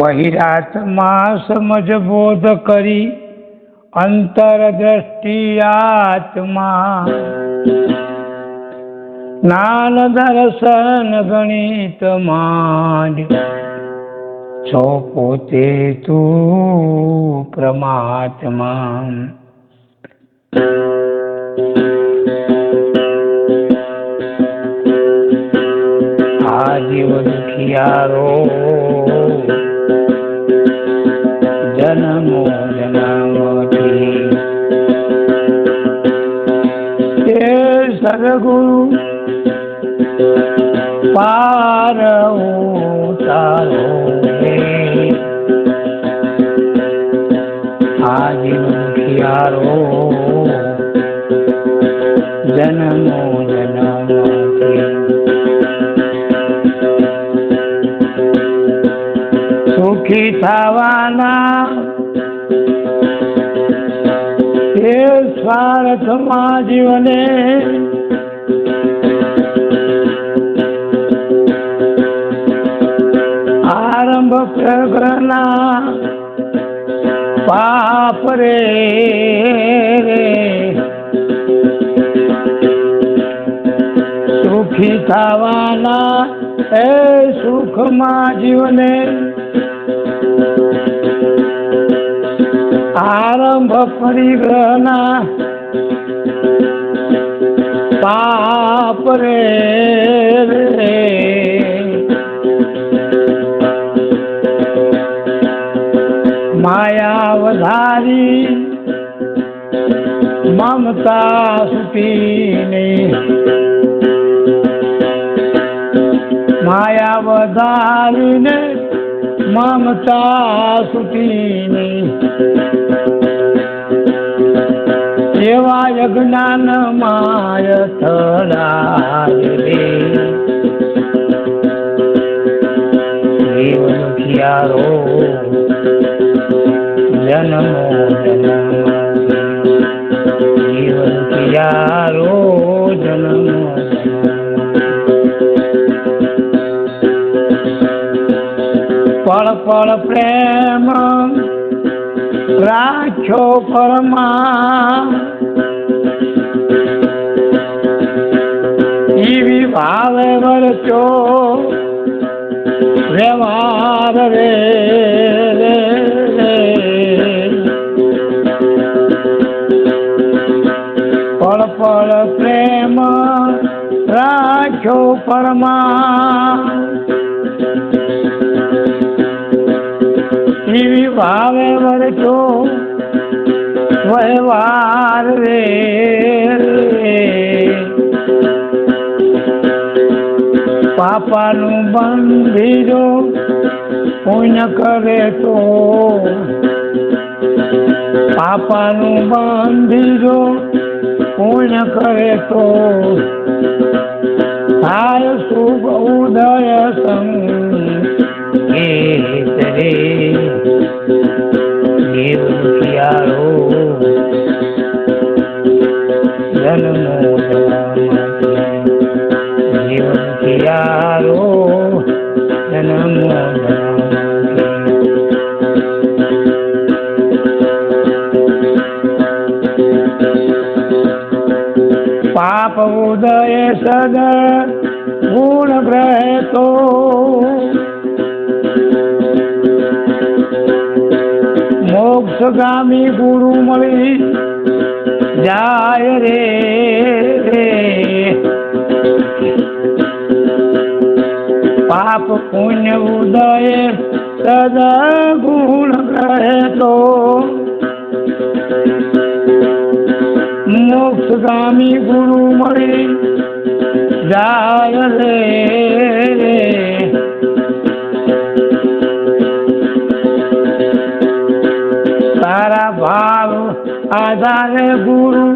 બહિરાત્મા સમજ બોધ કરી અંતર દ્રષ્ટિ આત્મા. જ્ઞાન દર્શન ગણિત છો પોતે તું પ્રમાત્મા. આ જીવ દુખિયારો સદગુરુ પાર ઉતારો રે આ જીવ જન્મો જન્મથી સુખી થવાના સ્વાર્થમાં જીવને આરંભ પ્રગ્રહના પાપ રે સુખી થવાના એ સુખમાં જીવને આરંભ પરિગ્રહના પાપ રે માયા વધારી મમતા સુટીને માયા વધારીને મમતા સુટીને એવા યજ્ઞાન માય થડાય રે જન્મો જન્મ. જીવ દુખિયારો જન્મો. પળ પળ પ્રેમ રાખ્યો પરમા. વરચો વ્યવહાર રે. પળ પળ પ્રેમ રાખ્યો પરમા. એવી ભાવે વરચો વ્યવહાર રે. પાપાનું બંધીરો પુણ્ય કરે તો. પાપાનું બંધીરો પુણ્ય કરે તો. થાય શુભ ઉદય સંગ રે. જીવ દુખિયારો જન્મો દુખિયારો જન્મો પાપ ઉદય સદ ગુણ ગ્રહતો મોક્ષગામી ગુરુ મળી જાય રે પાપ પુણ્ય ઉદય સદા ગુણ કહે તો મોક્ષગામી ગુરુ મળી, જાય રે. તારા ભાવ આધારે ગુરુ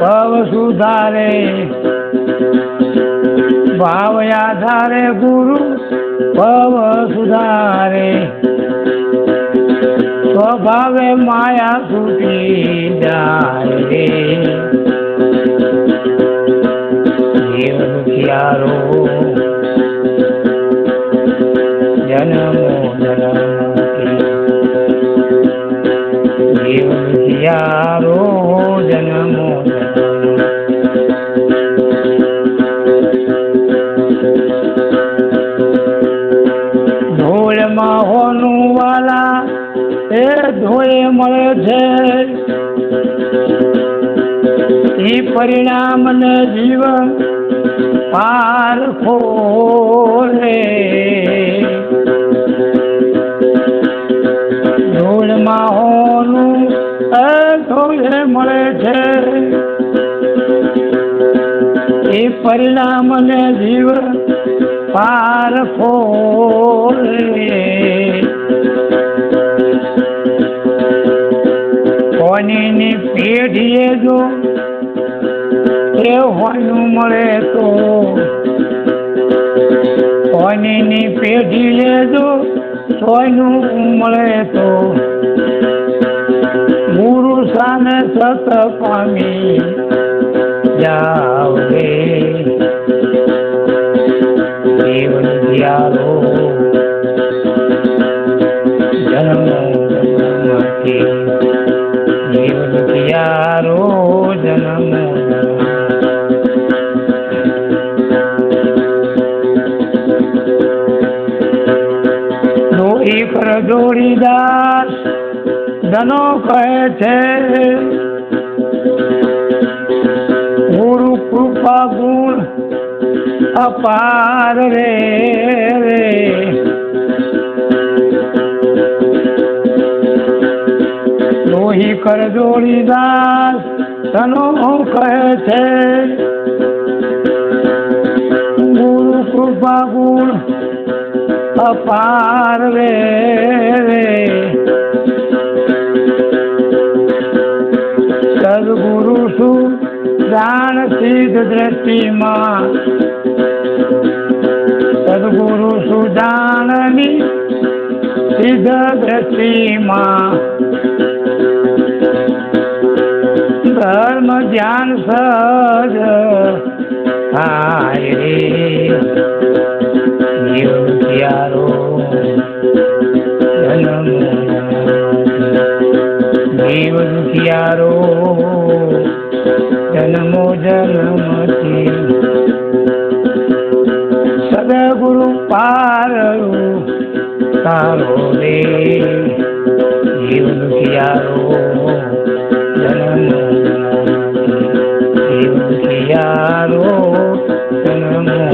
ભવ સુધારે. ભાવ આધારે ગુરુ ભવ સુધારે. સ્વભાવે માયા છૂટી જાય રે. જીવન જન્મો જન્મો ધૂળમાં હોનું વાલા એ ધોળે મળે છે. એ પરિણામ ને જીવન પાર ખોરે ધૂળમાં હોનું એ ધોળે મળે છે. એ પરિણામ ને જીવન પાર ખોરે કોની પેઢીએ જો એ હોનું મળે તો કોની પેઢીએ જો સોયનું મળે તો ગુરુ સામે સત પામી જાવ રે દિયારો જન્મ દિયારો જન્મ. દોરી પર દોડીદાસ ધનો કહે છે. ગુરુ કૃપા ગુણ અપાર રે રે. લોહી કર જોડીદાસ તનો કહે છે. ગુરુ કૃપા ગુણ અપાર રે. દ્રષ્ટિમાં સદગુરુ સુદાનની સિદ્ધ દ્રષ્ટિમાં ધર્મ ધ્યાન સજ હાય રે જીવ પ્યારો જન્મ. જીવ દુખિયારો જન્મો જન્મથી સદગુરુ પારણું તારો રે જીવન કિયારો જન્મ જીવન કિયારો જન્મ